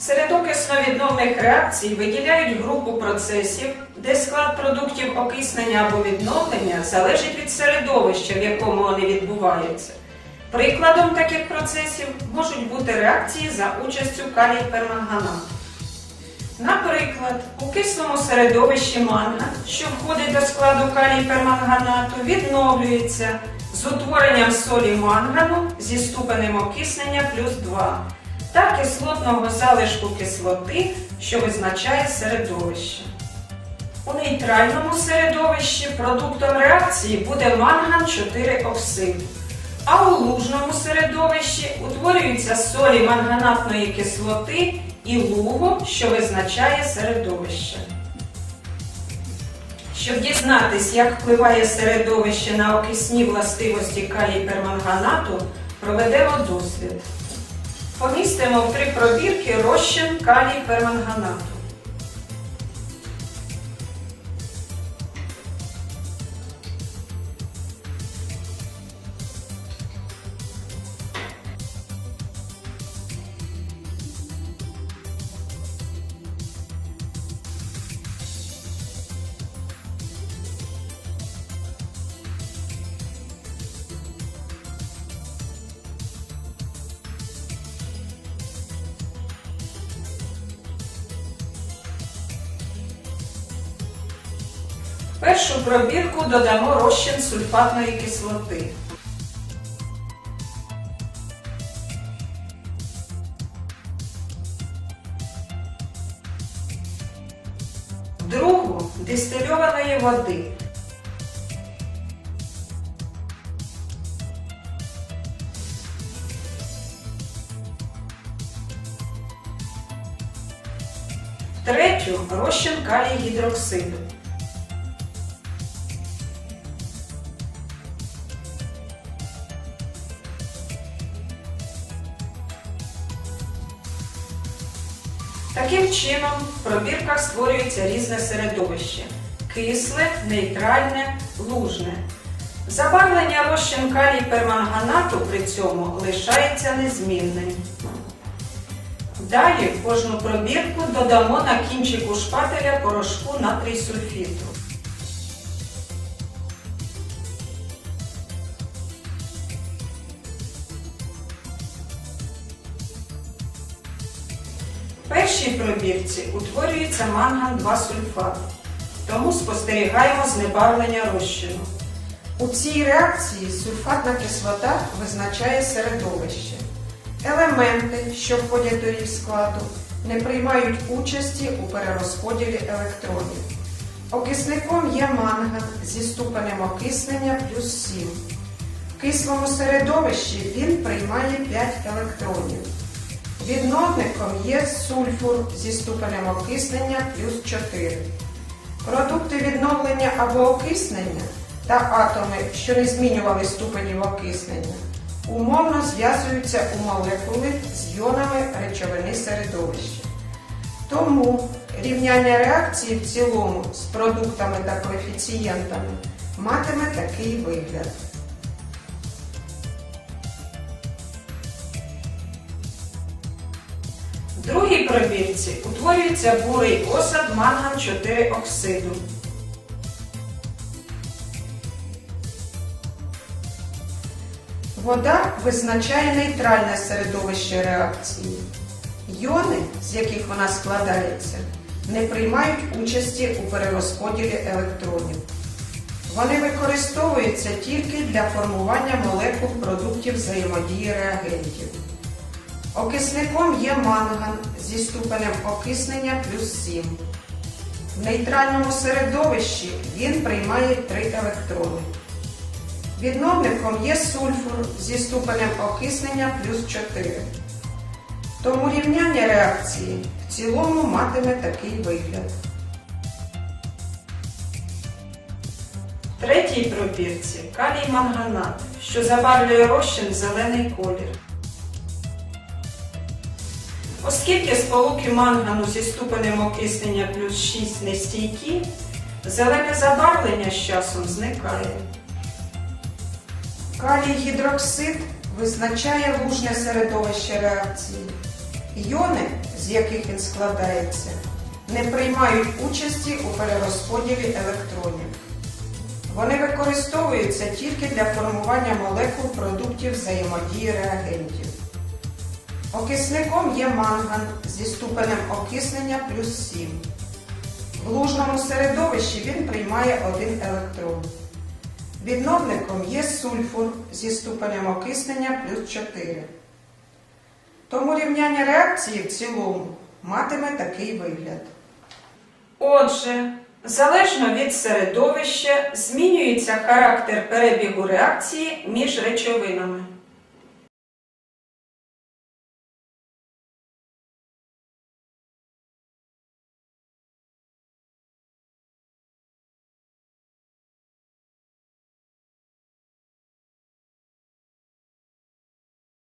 Серед окисно-відновних реакцій виділяють групу процесів, де склад продуктів окиснення або відновлення залежить від середовища, в якому вони відбуваються. Прикладом таких процесів можуть бути реакції за участю калій перманганату. Наприклад, у кислому середовищі манган, що входить до складу калій перманганату, відновлюється з утворенням солі мангану зі ступенем окиснення плюс 2 та кислотного залишку кислоти, що визначає середовище. У нейтральному середовищі продуктом реакції буде манган 4 оксид, а у лужному середовищі утворюються солі манганатної кислоти і луго, що визначає середовище. Щоб дізнатись, як впливає середовище на окисні властивості калій перманганату, проведемо дослід. Помістимо в три пробірки розчин калій перманганату. Першу пробірку додамо розчин сульфатної кислоти. Другу дистильованої води. Третю розчин калій гідроксиду. Таким чином, в пробірках створюється різне середовище кисле, нейтральне, лужне. Забарвлення розчин калій перманганату при цьому лишається незмінним. Далі в кожну пробірку додамо на кінчику шпателя порошку натрій сульфіту. Першій пробірці утворюється манган 2 сульфат, тому спостерігаємо знебарвлення розчину. У цій реакції сульфатна кислота визначає середовище. Елементи, що входять до їх складу, не приймають участі у перерозподілі електронів. Окисником є манган зі ступенем окиснення плюс 7. В кислому середовищі він приймає 5 електронів. Відновником є сульфур зі ступенем окиснення плюс 4. Продукти відновлення або окиснення та атоми, що не змінювали ступенів окиснення, умовно зв'язуються у молекули з йонами речовини середовища. Тому рівняння реакції в цілому з продуктами та коефіцієнтами матиме такий вигляд. В другій пробірці утворюється бурий осад манган 4 оксиду. Вода визначає нейтральне середовище реакції. Йони, з яких вона складається, не приймають участі у перерозподілі електронів. Вони використовуються тільки для формування молекул продуктів взаємодії реагентів. Окисником є манган зі ступенем окиснення плюс 7. В нейтральному середовищі він приймає 3 електрони. Відновником є сульфур зі ступенем окиснення плюс 4. Тому рівняння реакції в цілому матиме такий вигляд. В третій пробірці калій манганат, що забарвлює розчин зелений колір. Оскільки сполуки мангану зі ступенем окиснення плюс 6 нестійкі, зелене забарвлення з часом зникає. Калій гідроксид визначає лужне середовище реакції Іони, з яких він складається, не приймають участі у перерозподілі електронів. Вони використовуються тільки для формування молекул продуктів взаємодії реагентів. Окисником є манган зі ступенем окиснення плюс 7. В лужному середовищі він приймає один електрон. Відновником є сульфур зі ступенем окиснення плюс 4. Тому рівняння реакції в цілому матиме такий вигляд. Отже, залежно від середовища змінюється характер перебігу реакції між речовинами.